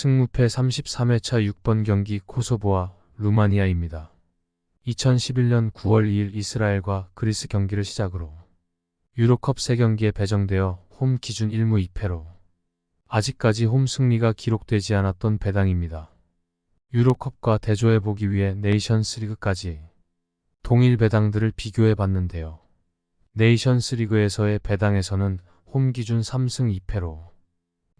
승무패 33회차 6번 경기 코소보와 루마니아입니다. 2011년 9월 2일 이스라엘과 그리스 경기를 시작으로 유로컵 3경기에 배정되어 홈 기준 1무 2패로 아직까지 홈 승리가 기록되지 않았던 배당입니다. 유로컵과 대조해 보기 위해 네이션스 리그까지 동일 배당들을 비교해 봤는데요. 네이션스 리그에서의 배당에서는 홈 기준 3승 2패로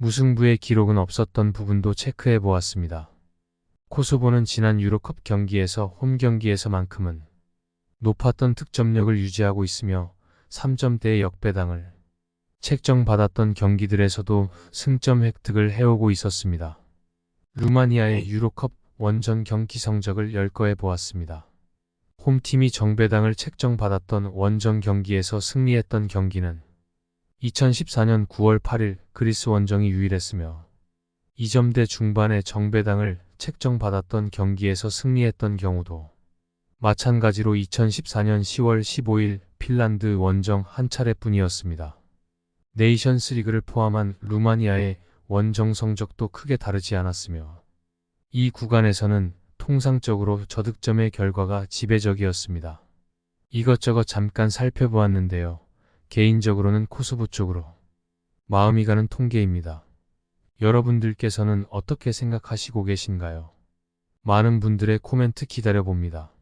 무승부의 기록은 없었던 부분도 체크해 보았습니다. 코소보는 지난 유로컵 경기에서 홈 경기에서만큼은 높았던 득점력을 유지하고 있으며 3점대의 역배당을 책정받았던 경기들에서도 승점 획득을 해오고 있었습니다. 루마니아의 유로컵 원정 경기 성적을 열거해 보았습니다. 홈팀이 정배당을 책정받았던 원정 경기에서 승리했던 경기는 2014년 9월 8일 그리스 원정이 유일했으며 2점대 중반의 정배당을 책정받았던 경기에서 승리했던 경우도 마찬가지로 2014년 10월 15일 핀란드 원정 한 차례뿐이었습니다. 네이션스 리그를 포함한 루마니아의 원정 성적도 크게 다르지 않았으며 이 구간에서는 통상적으로 저득점의 결과가 지배적이었습니다. 이것저것 잠깐 살펴보았는데요. 개인적으로는 코소보 쪽으로 마음이 가는 통계입니다. 여러분들께서는 어떻게 생각하시고 계신가요? 많은 분들의 코멘트 기다려 봅니다.